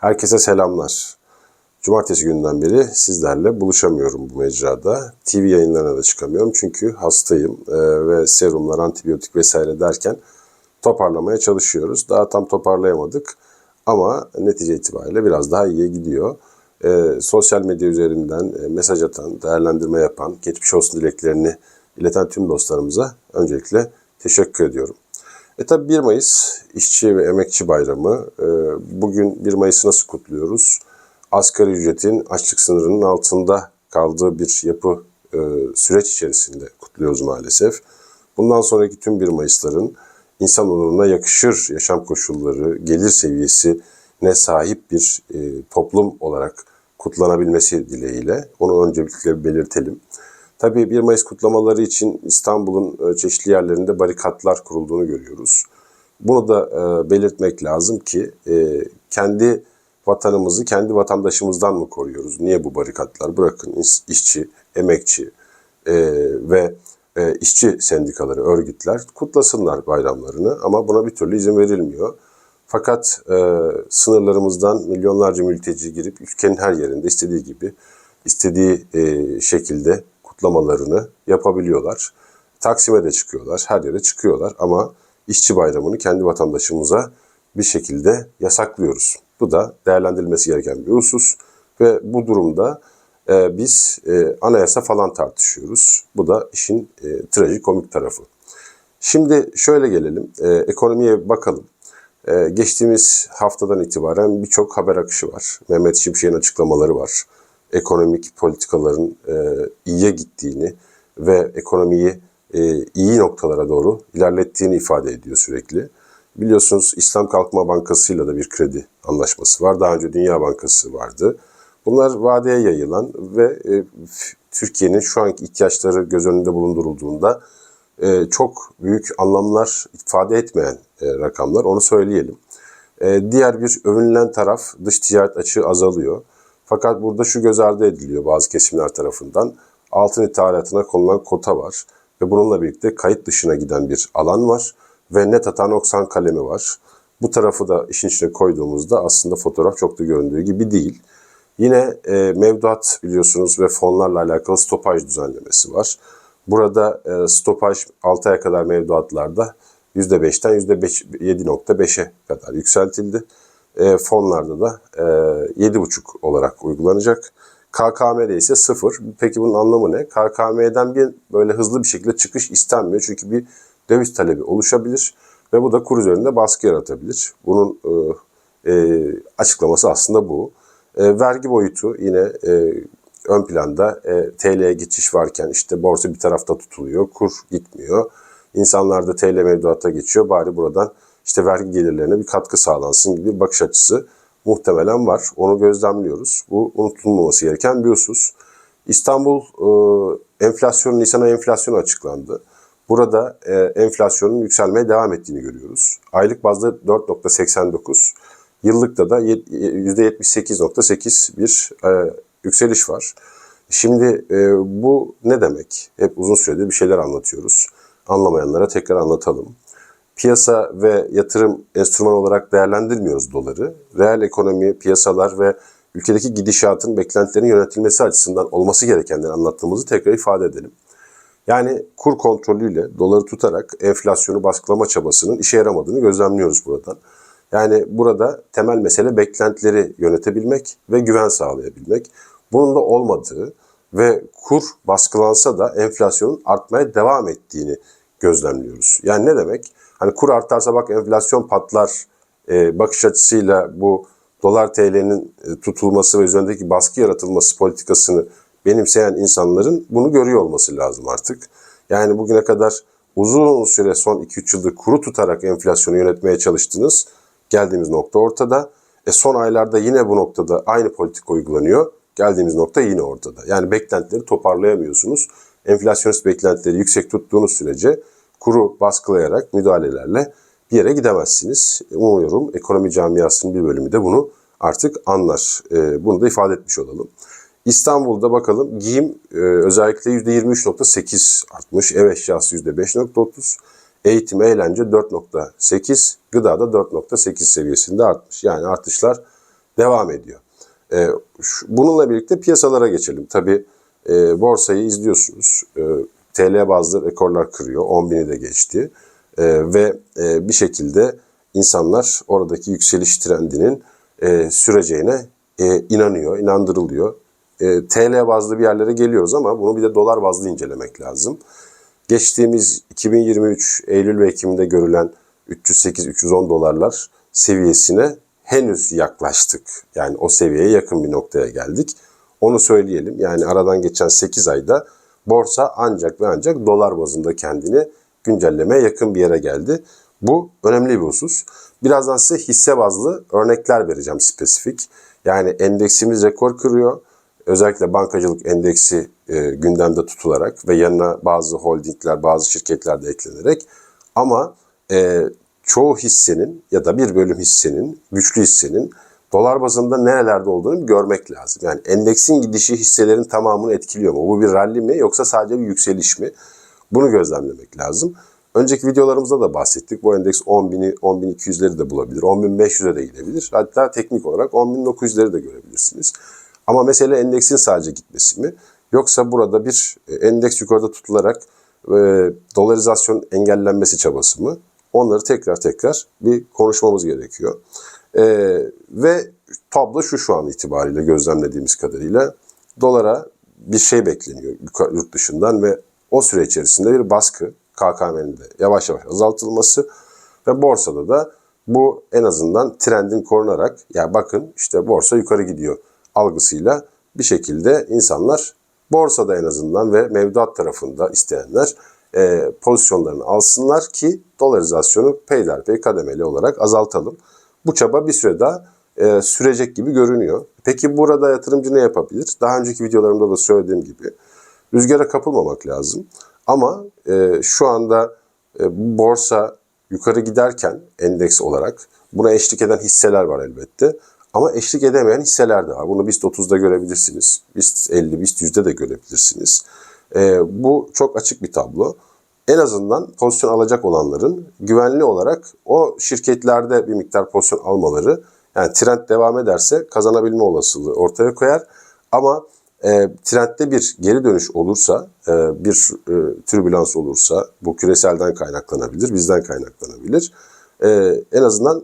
Herkese selamlar. Cumartesi günden beri sizlerle buluşamıyorum bu mecrada. TV yayınlarına da çıkamıyorum çünkü hastayım e, ve serumlar, antibiyotik vesaire derken toparlamaya çalışıyoruz. Daha tam toparlayamadık ama netice itibariyle biraz daha iyiye gidiyor. E, sosyal medya üzerinden e, mesaj atan, değerlendirme yapan, geçmiş olsun dileklerini ileten tüm dostlarımıza öncelikle teşekkür ediyorum. E tabi 1 Mayıs İşçi ve Emekçi Bayramı. E, bugün 1 Mayıs'ı nasıl kutluyoruz? Asgari ücretin açlık sınırının altında kaldığı bir yapı e, süreç içerisinde kutluyoruz maalesef. Bundan sonraki tüm 1 Mayıs'ların insan onuruna yakışır yaşam koşulları, gelir seviyesine sahip bir e, toplum olarak kutlanabilmesi dileğiyle onu öncelikle belirtelim. Tabii 1 Mayıs kutlamaları için İstanbul'un e, çeşitli yerlerinde barikatlar kurulduğunu görüyoruz. Bunu da e, belirtmek lazım ki e, kendi vatanımızı kendi vatandaşımızdan mı koruyoruz? Niye bu barikatlar? Bırakın iş- işçi, emekçi ve işçi sendikaları, örgütler kutlasınlar bayramlarını ama buna bir türlü izin verilmiyor. Fakat e, sınırlarımızdan milyonlarca mülteci girip ülkenin her yerinde istediği gibi, istediği e, şekilde kutlamalarını yapabiliyorlar. Taksim'e de çıkıyorlar, her yere çıkıyorlar ama işçi bayramını kendi vatandaşımıza bir şekilde yasaklıyoruz. Bu da değerlendirilmesi gereken bir husus ve bu durumda e, biz e, anayasa falan tartışıyoruz. Bu da işin e, trajikomik tarafı. Şimdi şöyle gelelim, e, ekonomiye bakalım. E, geçtiğimiz haftadan itibaren birçok haber akışı var. Mehmet Şimşek'in açıklamaları var. Ekonomik politikaların e, iyiye gittiğini ve ekonomiyi e, iyi noktalara doğru ilerlettiğini ifade ediyor sürekli. Biliyorsunuz İslam Kalkınma Bankası ile de bir kredi anlaşması var. Daha önce Dünya Bankası vardı. Bunlar vadeye yayılan ve e, Türkiye'nin şu anki ihtiyaçları göz önünde bulundurulduğunda e, çok büyük anlamlar ifade etmeyen e, rakamlar. Onu söyleyelim. E, diğer bir övünülen taraf dış ticaret açığı azalıyor. Fakat burada şu göz ardı ediliyor bazı kesimler tarafından. Altın ithalatına konulan kota var ve bununla birlikte kayıt dışına giden bir alan var ve net atan 90 kalemi var. Bu tarafı da işin içine koyduğumuzda aslında fotoğraf çok da göründüğü gibi değil. Yine e, mevduat biliyorsunuz ve fonlarla alakalı stopaj düzenlemesi var. Burada e, stopaj 6 aya kadar mevduatlarda %5'ten %7.5'e kadar yükseltildi. E, fonlarda da e, 7.5 olarak uygulanacak. KKM'de ise 0. Peki bunun anlamı ne? KKM'den bir böyle hızlı bir şekilde çıkış istenmiyor. Çünkü bir döviz talebi oluşabilir ve bu da kur üzerinde baskı yaratabilir. Bunun e, e, açıklaması aslında bu. E, vergi boyutu yine e, ön planda e, TL'ye geçiş varken işte borsa bir tarafta tutuluyor, kur gitmiyor. İnsanlar da TL mevduata geçiyor. Bari buradan işte vergi gelirlerine bir katkı sağlansın gibi bir bakış açısı muhtemelen var. Onu gözlemliyoruz. Bu unutulmaması gereken bir husus. İstanbul e, enflasyonu, Nisan ayı enflasyonu açıklandı. Burada e, enflasyonun yükselmeye devam ettiğini görüyoruz. Aylık bazda 4.89, yıllıkta da yet- %78.8 bir e, yükseliş var. Şimdi e, bu ne demek? Hep uzun süredir bir şeyler anlatıyoruz. Anlamayanlara tekrar anlatalım. Piyasa ve yatırım enstrüman olarak değerlendirmiyoruz doları. Reel ekonomi, piyasalar ve ülkedeki gidişatın beklentilerin yönetilmesi açısından olması gerekenleri anlattığımızı tekrar ifade edelim. Yani kur kontrolüyle doları tutarak enflasyonu baskılama çabasının işe yaramadığını gözlemliyoruz buradan. Yani burada temel mesele beklentileri yönetebilmek ve güven sağlayabilmek. Bunun da olmadığı ve kur baskılansa da enflasyonun artmaya devam ettiğini gözlemliyoruz. Yani ne demek? Hani kur artarsa bak enflasyon patlar e, bakış açısıyla bu dolar TL'nin e, tutulması ve üzerindeki baskı yaratılması politikasını benimseyen insanların bunu görüyor olması lazım artık. Yani bugüne kadar uzun süre son 2-3 yıldır kuru tutarak enflasyonu yönetmeye çalıştınız. Geldiğimiz nokta ortada. E son aylarda yine bu noktada aynı politika uygulanıyor. Geldiğimiz nokta yine ortada. Yani beklentileri toparlayamıyorsunuz. Enflasyonist beklentileri yüksek tuttuğunuz sürece kuru baskılayarak müdahalelerle bir yere gidemezsiniz. Umuyorum ekonomi camiasının bir bölümü de bunu artık anlar. E, bunu da ifade etmiş olalım. İstanbul'da bakalım giyim e, özellikle %23.8 artmış, ev eşyası %5.30, eğitim, eğlence 4.8, gıda da 4.8 seviyesinde artmış. Yani artışlar devam ediyor. E, bununla birlikte piyasalara geçelim. Tabii e, borsayı izliyorsunuz. TL bazlı rekorlar kırıyor. 10 bini de geçti. E, ve e, bir şekilde insanlar oradaki yükseliş trendinin e, süreceğine e, inanıyor, inandırılıyor. E, TL bazlı bir yerlere geliyoruz ama bunu bir de dolar bazlı incelemek lazım. Geçtiğimiz 2023 Eylül ve Ekim'de görülen 308-310 dolarlar seviyesine henüz yaklaştık. Yani o seviyeye yakın bir noktaya geldik. Onu söyleyelim. Yani aradan geçen 8 ayda borsa ancak ve ancak dolar bazında kendini güncellemeye yakın bir yere geldi. Bu önemli bir husus. Birazdan size hisse bazlı örnekler vereceğim spesifik. Yani endeksimiz rekor kırıyor. Özellikle bankacılık endeksi e, gündemde tutularak ve yanına bazı holdingler, bazı şirketler de eklenerek ama e, çoğu hissenin ya da bir bölüm hissenin, güçlü hissenin dolar bazında nerelerde olduğunu görmek lazım. Yani endeksin gidişi hisselerin tamamını etkiliyor mu? Bu bir rally mi yoksa sadece bir yükseliş mi? Bunu gözlemlemek lazım. Önceki videolarımızda da bahsettik. Bu endeks 10.000'i, 10.200'leri de bulabilir. 10.500'e de gidebilir. Hatta teknik olarak 10.900'leri de görebilirsiniz. Ama mesele endeksin sadece gitmesi mi? Yoksa burada bir e, endeks yukarıda tutularak e, dolarizasyon engellenmesi çabası mı? Onları tekrar tekrar bir konuşmamız gerekiyor. E, ve tablo şu şu an itibariyle gözlemlediğimiz kadarıyla dolara bir şey bekleniyor yurt dışından ve o süre içerisinde bir baskı KKM'nin de yavaş yavaş azaltılması ve borsada da bu en azından trendin korunarak ya bakın işte borsa yukarı gidiyor algısıyla bir şekilde insanlar borsada en azından ve mevduat tarafında isteyenler e, pozisyonlarını alsınlar ki dolarizasyonu peyderpey kademeli olarak azaltalım. Bu çaba bir süre daha e, sürecek gibi görünüyor. Peki burada yatırımcı ne yapabilir? Daha önceki videolarımda da söylediğim gibi rüzgara kapılmamak lazım. Ama e, şu anda e, borsa yukarı giderken endeks olarak buna eşlik eden hisseler var elbette. Ama eşlik edemeyen hisseler de var. Bunu BIST 30'da görebilirsiniz. BIST 50, BIST 100'de de görebilirsiniz. E, bu çok açık bir tablo. En azından pozisyon alacak olanların güvenli olarak o şirketlerde bir miktar pozisyon almaları yani trend devam ederse kazanabilme olasılığı ortaya koyar. Ama e, trendde bir geri dönüş olursa, e, bir e, türbülans olursa bu küreselden kaynaklanabilir, bizden kaynaklanabilir. E, en azından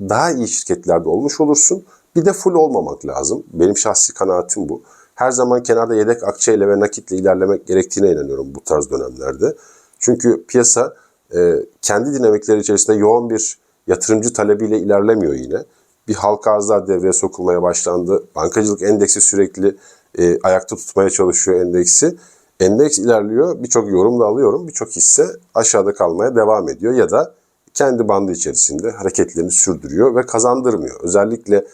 daha iyi şirketlerde olmuş olursun. Bir de full olmamak lazım. Benim şahsi kanaatim bu. Her zaman kenarda yedek akçeyle ve nakitle ilerlemek gerektiğine inanıyorum bu tarz dönemlerde. Çünkü piyasa e, kendi dinamikleri içerisinde yoğun bir yatırımcı talebiyle ilerlemiyor yine. Bir halka arzlar devreye sokulmaya başlandı. Bankacılık endeksi sürekli e, ayakta tutmaya çalışıyor endeksi. Endeks ilerliyor. Birçok yorum da alıyorum. Birçok hisse aşağıda kalmaya devam ediyor ya da kendi bandı içerisinde hareketlerini sürdürüyor ve kazandırmıyor. Özellikle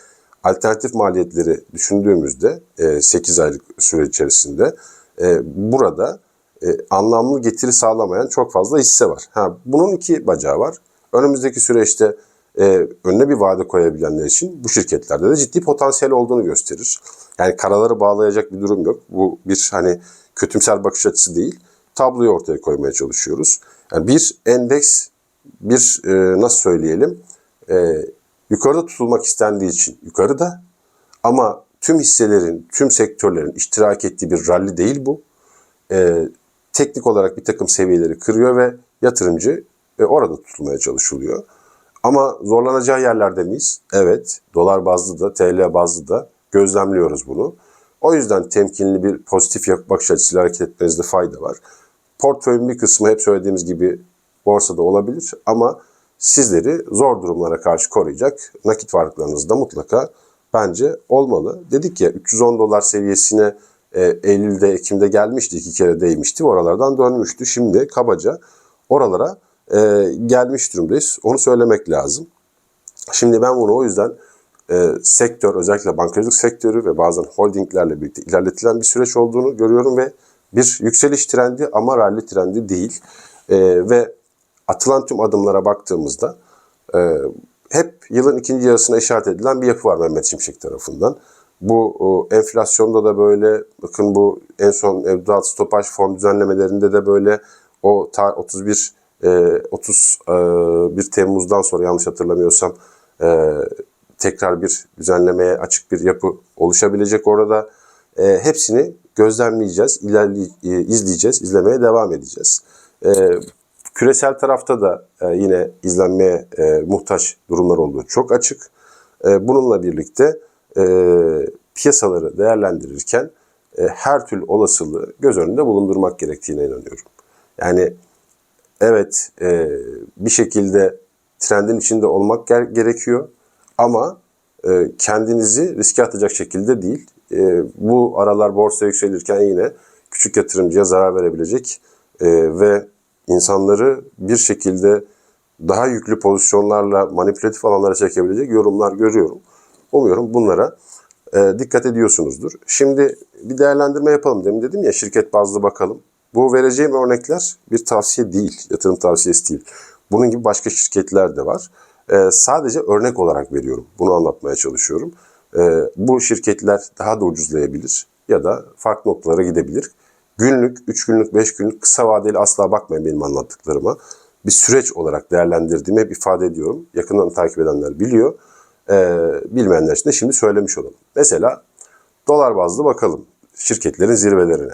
alternatif maliyetleri düşündüğümüzde e, 8 aylık süre içerisinde e, burada e, anlamlı getiri sağlamayan çok fazla hisse var. Ha, bunun iki bacağı var. Önümüzdeki süreçte e, önüne bir vade koyabilenler için bu şirketlerde de ciddi potansiyel olduğunu gösterir. Yani karaları bağlayacak bir durum yok. Bu bir hani kötümser bakış açısı değil. Tabloyu ortaya koymaya çalışıyoruz. Yani bir endeks bir e, nasıl söyleyelim e, yukarıda tutulmak istendiği için yukarıda ama tüm hisselerin, tüm sektörlerin iştirak ettiği bir rally değil bu. E, teknik olarak bir takım seviyeleri kırıyor ve yatırımcı e, orada tutulmaya çalışılıyor. Ama zorlanacağı yerlerde miyiz? Evet. Dolar bazlı da, TL bazlı da gözlemliyoruz bunu. O yüzden temkinli bir pozitif bakış açısıyla hareket etmenizde fayda var. Portföyün bir kısmı hep söylediğimiz gibi borsada olabilir ama sizleri zor durumlara karşı koruyacak nakit varlıklarınız da mutlaka bence olmalı. Dedik ya 310 dolar seviyesine e, Eylül'de, Ekim'de gelmişti, iki kere değmişti. Oralardan dönmüştü. Şimdi kabaca oralara e, gelmiş durumdayız. Onu söylemek lazım. Şimdi ben bunu o yüzden e, sektör, özellikle bankacılık sektörü ve bazen holdinglerle birlikte ilerletilen bir süreç olduğunu görüyorum ve bir yükseliş trendi ama rally trendi değil. E, ve atılan tüm adımlara baktığımızda e, hep yılın ikinci yarısına işaret edilen bir yapı var Mehmet Şimşek tarafından. Bu enflasyonda da böyle, bakın bu en son mevduat stopaj fon düzenlemelerinde de böyle o ta 31 e, 30 e, 1 Temmuz'dan sonra yanlış hatırlamıyorsam e, tekrar bir düzenlemeye açık bir yapı oluşabilecek orada. Hepsini gözlemleyeceğiz, ilerley- izleyeceğiz, izlemeye devam edeceğiz. Küresel tarafta da yine izlenmeye muhtaç durumlar olduğu çok açık. Bununla birlikte e, piyasaları değerlendirirken e, her türlü olasılığı göz önünde bulundurmak gerektiğine inanıyorum. Yani evet e, bir şekilde trendin içinde olmak ger- gerekiyor ama e, kendinizi riske atacak şekilde değil. E, bu aralar borsa yükselirken yine küçük yatırımcıya zarar verebilecek e, ve insanları bir şekilde daha yüklü pozisyonlarla manipülatif alanlara çekebilecek yorumlar görüyorum. Umuyorum bunlara e, dikkat ediyorsunuzdur. Şimdi bir değerlendirme yapalım. Demin dedim ya şirket bazlı bakalım. Bu vereceğim örnekler bir tavsiye değil, yatırım tavsiyesi değil. Bunun gibi başka şirketler de var. E, sadece örnek olarak veriyorum. Bunu anlatmaya çalışıyorum. E, bu şirketler daha da ucuzlayabilir ya da farklı noktalara gidebilir. Günlük, 3 günlük, 5 günlük kısa vadeli asla bakmayın benim anlattıklarıma. Bir süreç olarak değerlendirdiğimi hep ifade ediyorum. Yakından takip edenler biliyor. Ee, bilmeyenler için de şimdi söylemiş olalım. Mesela dolar bazlı bakalım şirketlerin zirvelerine.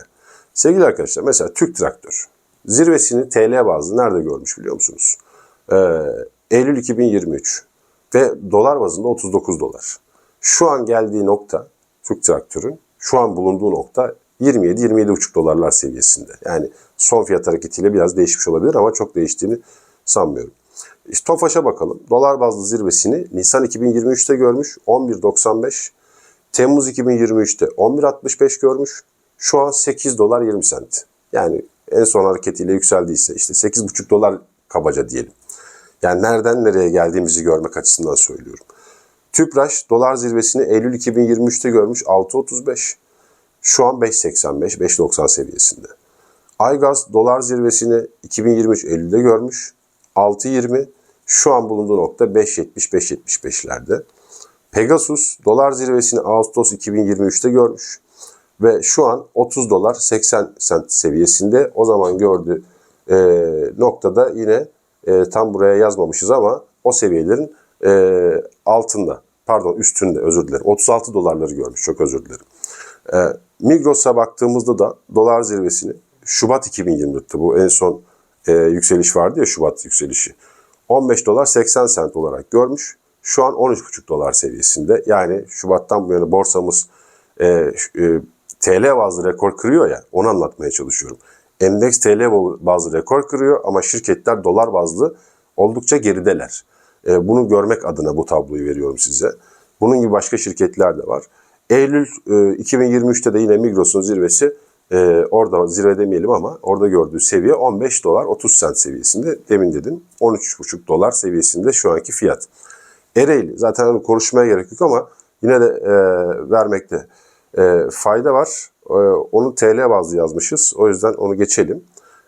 Sevgili arkadaşlar mesela Türk Traktör zirvesini TL bazlı nerede görmüş biliyor musunuz? Ee, Eylül 2023 ve dolar bazında 39 dolar. Şu an geldiği nokta Türk Traktör'ün şu an bulunduğu nokta 27-27,5 dolarlar seviyesinde. Yani son fiyat hareketiyle biraz değişmiş olabilir ama çok değiştiğini sanmıyorum. İşte TOFAŞ'a bakalım. Dolar bazlı zirvesini Nisan 2023'te görmüş 11.95. Temmuz 2023'te 11.65 görmüş. Şu an 8 dolar 20 sent. Yani en son hareketiyle yükseldiyse işte 8,5 dolar kabaca diyelim. Yani nereden nereye geldiğimizi görmek açısından söylüyorum. Tüpraş dolar zirvesini Eylül 2023'te görmüş 6.35. Şu an 5.85, 5.90 seviyesinde. Aygaz dolar zirvesini 2023 Eylül'de görmüş. 6.20. Şu an bulunduğu nokta 5.70-5.75'lerde. Pegasus dolar zirvesini Ağustos 2023'te görmüş. Ve şu an 30 dolar 80 sent seviyesinde. O zaman gördüğü e, noktada yine e, tam buraya yazmamışız ama o seviyelerin e, altında. Pardon üstünde özür dilerim. 36 dolarları görmüş çok özür dilerim. E, Migros'a baktığımızda da dolar zirvesini Şubat 2024'te bu en son e, yükseliş vardı ya Şubat yükselişi. 15 dolar 80 sent olarak görmüş. Şu an 13,5 dolar seviyesinde. Yani Şubat'tan bu yana borsamız e, e, TL bazlı rekor kırıyor ya onu anlatmaya çalışıyorum. Endeks TL bazlı rekor kırıyor ama şirketler dolar bazlı oldukça gerideler. E, bunu görmek adına bu tabloyu veriyorum size. Bunun gibi başka şirketler de var. Eylül e, 2023'te de yine Migros'un zirvesi e, orada zirve demeyelim ama orada gördüğü seviye 15 dolar 30 sent seviyesinde. Demin dedim 13,5 dolar seviyesinde şu anki fiyat. Ereğli zaten onu konuşmaya gerek yok ama yine de e, vermekte e, fayda var. E, onu TL bazlı yazmışız. O yüzden onu geçelim.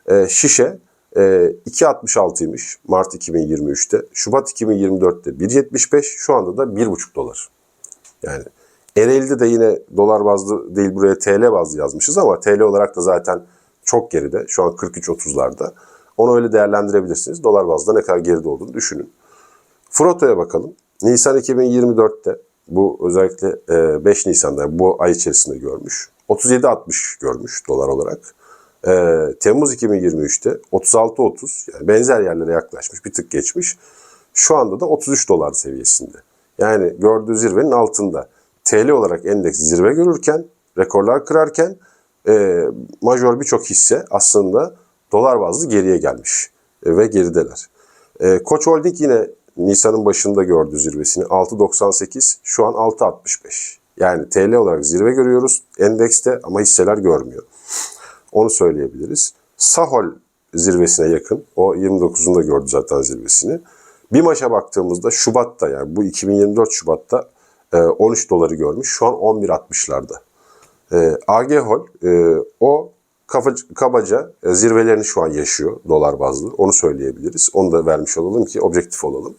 E, şişe e, 2.66'ymış Mart 2023'te. Şubat 2024'te 1.75. Şu anda da 1.5 dolar. Yani Ereğli'de de yine dolar bazlı değil buraya TL bazlı yazmışız ama TL olarak da zaten çok geride. Şu an 43.30'larda. Onu öyle değerlendirebilirsiniz. Dolar bazda ne kadar geride olduğunu düşünün. Froto'ya bakalım. Nisan 2024'te bu özellikle 5 Nisan'da bu ay içerisinde görmüş. 37.60 görmüş dolar olarak. E, Temmuz 2023'te 36.30 yani benzer yerlere yaklaşmış bir tık geçmiş. Şu anda da 33 dolar seviyesinde. Yani gördüğü zirvenin altında. TL olarak endeks zirve görürken, rekorlar kırarken e, major birçok hisse aslında dolar bazlı geriye gelmiş e, ve gerideler. E, Koç Holding yine Nisan'ın başında gördüğü zirvesini 6.98 şu an 6.65. Yani TL olarak zirve görüyoruz endekste ama hisseler görmüyor. Onu söyleyebiliriz. Sahol zirvesine yakın. O 29'unda gördü zaten zirvesini. BİMAŞ'a baktığımızda Şubat'ta yani bu 2024 Şubat'ta 13 doları görmüş. Şu an 11.60'larda. E, AG Hol e, o kabaca e, zirvelerini şu an yaşıyor dolar bazlı. Onu söyleyebiliriz. Onu da vermiş olalım ki objektif olalım.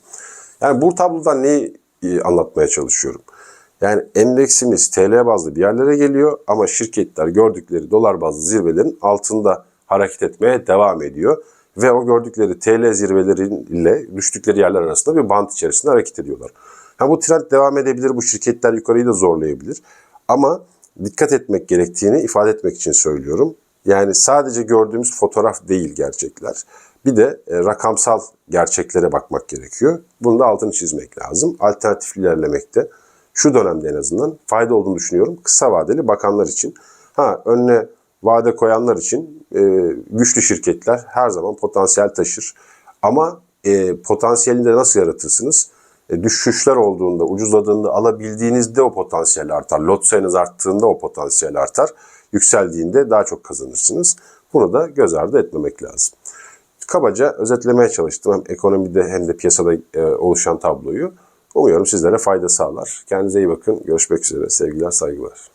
Yani bu tablodan neyi e, anlatmaya çalışıyorum? Yani endeksimiz TL bazlı bir yerlere geliyor ama şirketler gördükleri dolar bazlı zirvelerin altında hareket etmeye devam ediyor. Ve o gördükleri TL zirveleriyle düştükleri yerler arasında bir bant içerisinde hareket ediyorlar. Ha bu trend devam edebilir, bu şirketler yukarıyı da zorlayabilir. Ama dikkat etmek gerektiğini ifade etmek için söylüyorum. Yani sadece gördüğümüz fotoğraf değil gerçekler. Bir de e, rakamsal gerçeklere bakmak gerekiyor. Bunu da altını çizmek lazım. Alternatif ilerlemekte şu dönemde en azından fayda olduğunu düşünüyorum. Kısa vadeli bakanlar için. Ha önüne vade koyanlar için e, güçlü şirketler her zaman potansiyel taşır. Ama e, potansiyelini de nasıl yaratırsınız? E, düşüşler olduğunda, ucuzladığında alabildiğinizde o potansiyel artar. Lot sayınız arttığında o potansiyel artar. Yükseldiğinde daha çok kazanırsınız. Bunu da göz ardı etmemek lazım. Kabaca özetlemeye çalıştım hem ekonomide hem de piyasada e, oluşan tabloyu. Umuyorum sizlere fayda sağlar. Kendinize iyi bakın. Görüşmek üzere. Sevgiler, saygılar.